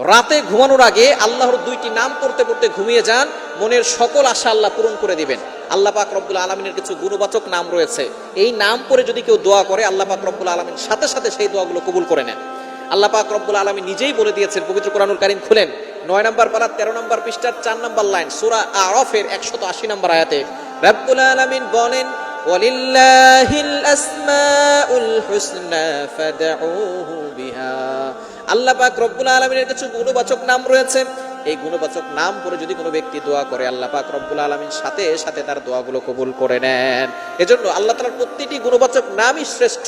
রাতে ঘুমানোর আগে আল্লাহর দুইটি নাম পড়তে পড়তে ঘুমিয়ে যান, মনের সকল আশা আল্লাহ পূরণ করে দিবেন। আল্লাহ পাক রব্বুল আলমিনের কিছু গুণবাচক নাম রয়েছে। এই নাম পড়ে যদি কেউ দোয়া করে, আল্লাহ পাক রব্বুল আলমিন সাথে সাথে সেই দোয়াগুলো কবুল করে নেন। আল্লাহ পাক রব্বুল আলমী নিজেই বলে দিয়েছেন, পবিত্র কোরআনুল কারিম খুলেন। নয় নম্বর পাড়ার তেরো নম্বর পৃষ্ঠার চার নম্বর লাইন, সুরা আরফের একশত আশি নম্বর আয়াতে, রব্বুল আলমিন বলেন ولله الأسماء الحسنى فادعوه بها আল্লাহ পাক রব্বুল আলমিনের কিছু গুণবাচক নাম রয়েছে এই গুণবাচক নাম পরে যদি কোনো ব্যক্তি দোয়া করে আল্লাহ পাক রব্বুল আলমিন সাথে সাথে তার দোয়াগুলো কবুল করে নেন এজন্য আল্লাহ তালার প্রতিটি গুণবাচক নামই শ্রেষ্ঠ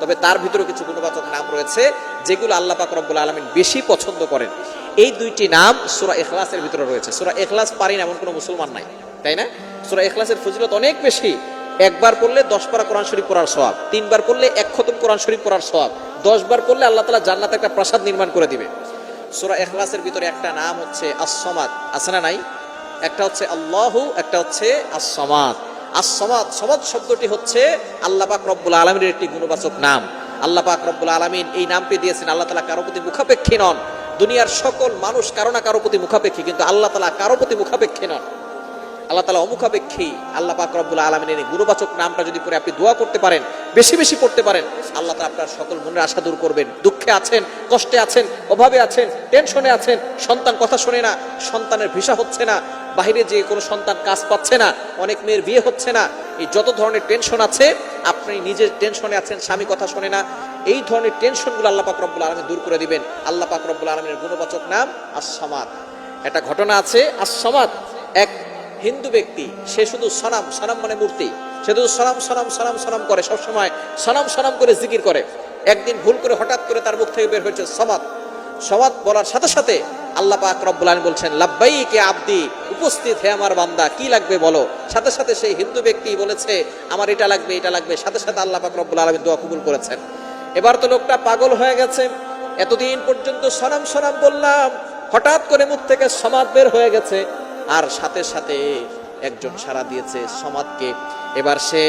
তবে তার ভিতরে কিছু গুণবাচক নাম রয়েছে যেগুলো আল্লাহ পাক রব্বুল আলমিন বেশি পছন্দ করেন এই দুইটি নাম সুরা এখলাসের ভিতরে রয়েছে সুরা এখলাস পারেন এমন কোনো মুসলমান নাই তাই না সুরা এখলাসের ফজিলত অনেক বেশি একবার পড়লে দশ পারা কোরআন শরীফ পড়ার সওয়াব, তিনবার পড়লে এক খতম কোরআন শরীফ পড়ার সওয়াব দশ বার পড়লে আল্লাহ তালা জান্নাতে একটা প্রাসাদ নির্মাণ করে দিবে। সুরা এখলাসের ভিতরে একটা নাম হচ্ছে আসমাদ আছে না নাই? একটা হচ্ছে আল্লাহু, একটা হচ্ছে আসমাদ আসমাদ সমাদ শব্দটি হচ্ছে আল্লাহ পাক রব্বুল আলমীর একটি গুণবাচক নাম। আল্লাহ পাক রব্বুল আলমিন এই নামটি দিয়েছেন, আল্লাহ তালা কারও প্রতি মুখাপেক্ষী নন। দুনিয়ার সকল মানুষ কারও না কারও প্রতি মুখাপেক্ষী, কিন্তু আল্লাহ তালা কারও প্রতি মুখাপেক্ষী নন। আল্লাহ তালা অমুখাপেক্ষী আল্লাহ পাক রব্বুল আলমিনের এই গুণবাচক নামটা যদি পরে আপনি দোয়া করতে পারেন, বেশি বেশি পড়তে পারেন, আল্লাহ তালা আপনার সকল মনের আশা দূর করবেন। দুঃখে আছেন, কষ্টে আছেন, অভাবে আছেন, টেনশনে আছেন, সন্তান কথা শোনে না, সন্তানের ভিসা হচ্ছে না, বাহিরে যে কোনো সন্তান কাজ পাচ্ছে না, অনেক মেয়ের বিয়ে হচ্ছে না, এই যত ধরনের টেনশন আছে, আপনি নিজের টেনশনে আছেন, স্বামী কথা শোনে না, এই ধরনের টেনশনগুলো আল্লাহ পাক রব্বুল আলমী দূর করে দিবেন। আল্লাহ পাক রব্বুল আলমীর গুণবাচক নাম আসসামাদ। একটা ঘটনা আছে, আসসামাদ এক হিন্দু ব্যক্তি, সে শুধু সনাম সনাম মানে মূর্তি। সে শুধু সনাম সনাম সনাম সনাম করে, সবসময় সনাম সনাম করে জিকির করে। একদিন ভুল করে হঠাৎ করে তার মুখ থেকে বের হয়েছে সমাদ। সমাদ বলার সাথে সাথে আল্লাহ পাক রব্বুল বলছেন লাব্বাই কে আব্দি, উপস্থিত হে আমার বান্দা, কি লাগবে বলো? সাথে সাথে সেই হিন্দু ব্যক্তি বলেছে, আমার এটা লাগবে এটা লাগবে। সাথে সাথে আল্লাহ পাক রব্বুল আলামিন দোয়া কবুল করেছেন। এবার তো লোকটা পাগল হয়ে গেছে। এতদিন পর্যন্ত সনাম সনাম বললাম। হঠাৎ করে মুখ থেকে সমাদ বের হয়ে গেছে। আর সাথে সাথে একজন সারা দিয়েছে সমাদকে এবার সে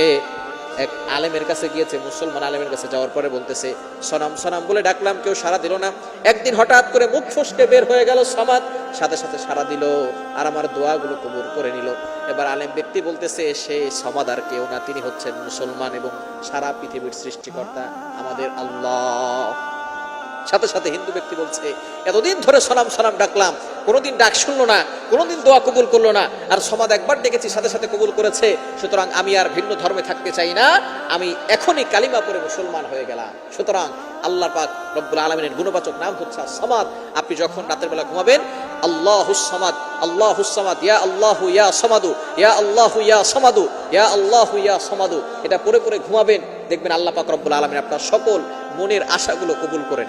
এক আলেমের কাছে গিয়েছে, মুসলমান আলেমের কাছে যাওয়ার পরে বলতেছে, সনাম সনাম বলে ডাকলাম, কেউ সারা দিল না। একদিন হঠাৎ করে মুখ ফসকে বের হয়ে গেল সমাদ সাথে সাথে সারা দিল আর আমার দোয়াগুলো কবুল করে নিল। এবার আলেম ব্যক্তি বলতেছে, সে সমাদ আর কেউ না, তিনি হচ্ছেন মুসলমান এবং সারা পৃথিবীর সৃষ্টিকর্তা আমাদের আল্লাহ। সাথে সাথে হিন্দু ব্যক্তি বলছে, এতদিন ধরে সলাম সলাম ডাকলাম, কোনোদিন ডাক শুনলো না, কোনোদিন দোয়া কবুল করল না, আর সমাদ একবার ডেকেছি, সাথে সাথে কবুল করেছে, সুতরাং আমি আর ভিন্ন ধর্মে থাকতে চাই না, আমি এখনই কালিমা পরে মুসলমান হয়ে গেলাম। সুতরাং আল্লাহ পাক রব্বুল আলমিনের গুণবাচক নাম হচ্ছে সমাদ আপনি যখন রাতের বেলা ঘুমাবেন, আল্লাহ হুসামাদ আল্লাহ হুসামাদ ইয়া আল্লাহ ইয়া সমাদু, ইয়া আল্লাহ ইয়া সমাদু, ইয়া আল্লাহ ইয়া সমাদু। এটা পরে পরে ঘুমাবেন, দেখবেন আল্লাহ পাক রব্বুল আলমিন আপনার সকল মনের আশাগুলো কবুল করে